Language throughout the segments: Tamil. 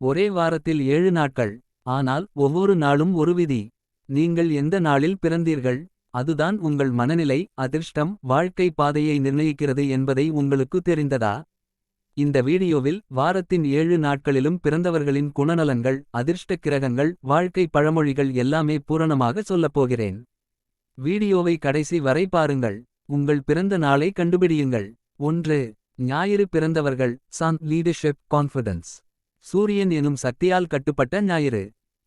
ஒரே வாரத்தில் ஏழு நாட்கள் ஆனால் ஒவ்வொரு நாளும் ஒரு விதி. நீங்கள் எந்த நாளில் பிறந்தீர்கள் அதுதான் உங்கள் மனநிலை அதிர்ஷ்டம் வாழ்க்கை பாதையை நிர்ணயிக்கிறது என்பதை உங்களுக்கு தெரிந்ததா? இந்த வீடியோவில் வாரத்தின் ஏழு நாட்களிலும் பிறந்தவர்களின் குணநலன்கள் அதிர்ஷ்ட கிரகங்கள் வாழ்க்கை பழமொழிகள் எல்லாமே பூரணமாக சொல்லப்போகிறேன் வீடியோவை கடைசி வரை பாருங்கள் உங்கள் பிறந்த நாளை கண்டுபிடியுங்கள். ஒன்று ஞாயிறு பிறந்தவர்கள் சன் லீடர்ஷிப் கான்ஃபிடன்ஸ் சூரியன் எனும் சக்தியால் கட்டுப்பட்ட ஞாயிறு.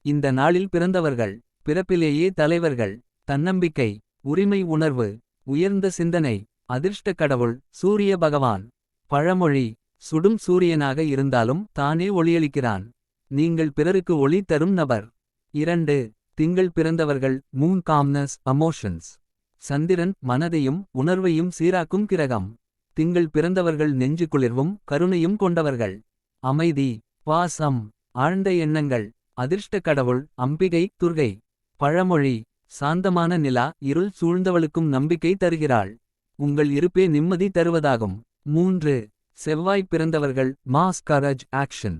இந்த நாளில் பிறந்தவர்கள் பிறப்பிலேயே தலைவர்கள் தன்னம்பிக்கை உரிமை உணர்வு உயர்ந்த சிந்தனை அதிர்ஷ்ட கடவுள் சூரிய பகவான். பழமொழி சுடும் சூரியனாக இருந்தாலும் தானே ஒளியளிக்கிறான். நீங்கள் பிறருக்கு ஒளி தரும் நபர். இரண்டு திங்கள் பிறந்தவர்கள் மூன் காம்னஸ் அமோஷன்ஸ் சந்திரன் மனதையும் உணர்வையும் சீராக்கும் கிரகம். திங்கள் பிறந்தவர்கள் நெஞ்சு குளிர்வும் கருணையும் கொண்டவர்கள். அமைதி பாசம் ஆழ்ந்த எண்ணங்கள் அதிர்ஷ்ட கடவுள் அம்பிகை துர்கை. பழமொழி சாந்தமான நிலா இருள் சூழ்ந்தவளுக்கும் நம்பிக்கை தருகிறாள். உங்கள் இருப்பே நிம்மதி தருவதாகும். மூன்று செவ்வாய் பிறந்தவர்கள் மாஸ் கரஜ் ஆக்ஷன்.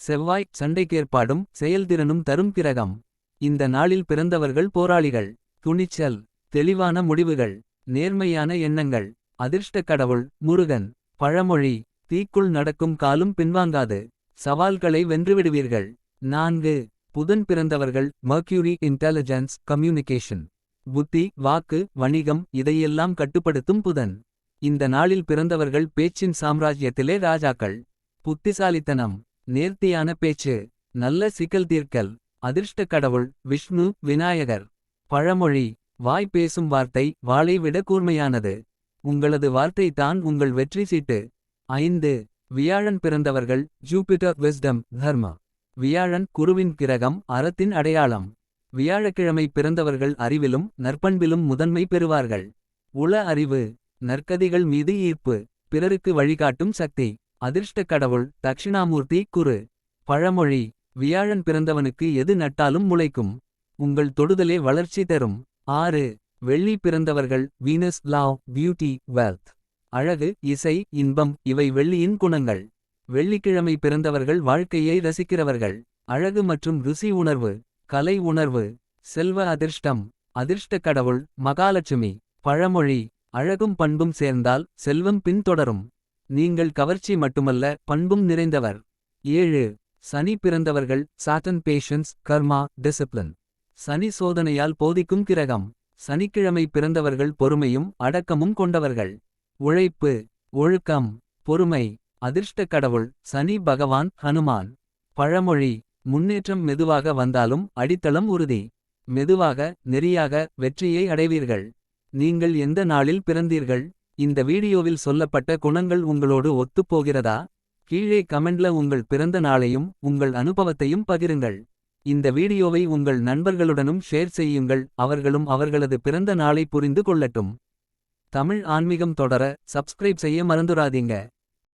செவ்வாய் சண்டைக்கேற்பாடும் செயல்திறனும் தரும் கிரகம். இந்த நாளில் பிறந்தவர்கள் போராளிகள். துணிச்சல் தெளிவான முடிவுகள் நேர்மையான எண்ணங்கள். அதிர்ஷ்ட கடவுள் முருகன். பழமொழி தீக்குள் நடக்கும் காலும் பின்வாங்காது. சவால்களை வென்றுவிடுவீர்கள். நான்கு புதன் பிறந்தவர்கள் மர்க்யூரி இன்டெலிஜென்ஸ் கம்யூனிகேஷன் புத்தி வாக்கு வணிகம் இதையெல்லாம் கட்டுப்படுத்தும் புதன். இந்த நாளில் பிறந்தவர்கள் பேச்சின் சாம்ராஜ்யத்திலே ராஜாக்கள். புத்திசாலித்தனம் நேர்த்தியான பேச்சு நல்ல சிக்கல் தீர்க்கல் அதிர்ஷ்ட கடவுள் விஷ்ணு விநாயகர். பழமொழி வாய் பேசும் வார்த்தை வாளை விட கூர்மையானது. உங்களது வார்த்தை தான் உங்கள் வெற்றி சீட்டு. ஐந்து வியாழன் பிறந்தவர்கள் ஜூபிட்டர் விஸ்டம் தர்ம. வியாழன் குருவின் கிரகம் அறத்தின் அடையாளம். வியாழக்கிழமை பிறந்தவர்கள் அறிவிலும் நற்பண்பிலும் முதன்மை பெறுவார்கள். உள அறிவு நற்கதிகள் மீது ஈர்ப்பு பிறருக்கு வழிகாட்டும் சக்தி. அதிர்ஷ்ட கடவுள் தக்ஷிணாமூர்த்தி குரு. பழமொழி வியாழன் பிறந்தவனுக்கு எது நட்டாலும் முளைக்கும். உங்கள் தொடுதலே வளர்ச்சி தரும். ஆறு வெள்ளி பிறந்தவர்கள் வீனஸ் லாவ் பியூட்டி வெல்த் அழகு இசை இன்பம் இவை வெள்ளியின் குணங்கள். வெள்ளிக்கிழமை பிறந்தவர்கள் வாழ்க்கையை ரசிக்கிறவர்கள். அழகு மற்றும் ருசி உணர்வு கலை உணர்வு செல்வ அதிர்ஷ்டம் அதிர்ஷ்ட கடவுள் மகாலட்சுமி பழமொழி அழகும் பண்பும் சேர்ந்தால் செல்வம் பின்தொடரும். நீங்கள் கவர்ச்சி மட்டுமல்ல பண்பும் நிறைந்தவர். ஏழு சனி பிறந்தவர்கள் சாட்டன் பேஷன்ஸ் கர்மா டிசிப்ளின் சனி சோதனையால் போதிக்கும் கிரகம். சனிக்கிழமை பிறந்தவர்கள் பொறுமையும் அடக்கமும் கொண்டவர்கள். உழைப்பு ஒழுக்கம் பொறுமை அதிர்ஷ்ட கடவுள் சனி பகவான் ஹனுமான். பழமொழி முன்னேற்றம் மெதுவாக வந்தாலும் அடித்தளம் உறுதி. மெதுவாக நெறியாக வெற்றியை அடைவீர்கள். நீங்கள் எந்த நாளில் பிறந்தீர்கள்? இந்த வீடியோவில் சொல்லப்பட்ட குணங்கள் உங்களோடு ஒத்துப்போகிறதா? கீழே கமெண்ட்ல உங்கள் பிறந்த நாளையும் உங்கள் அனுபவத்தையும் பகிருங்கள். இந்த வீடியோவை உங்கள் நண்பர்களுடனும் ஷேர் செய்யுங்கள். அவர்களும் அவர்களது பிறந்த நாளை புரிந்து கொள்ளட்டும். தமிழ் ஆன்மீகம் தொடர சப்ஸ்கிரைப் செய்ய மறந்துராதீங்க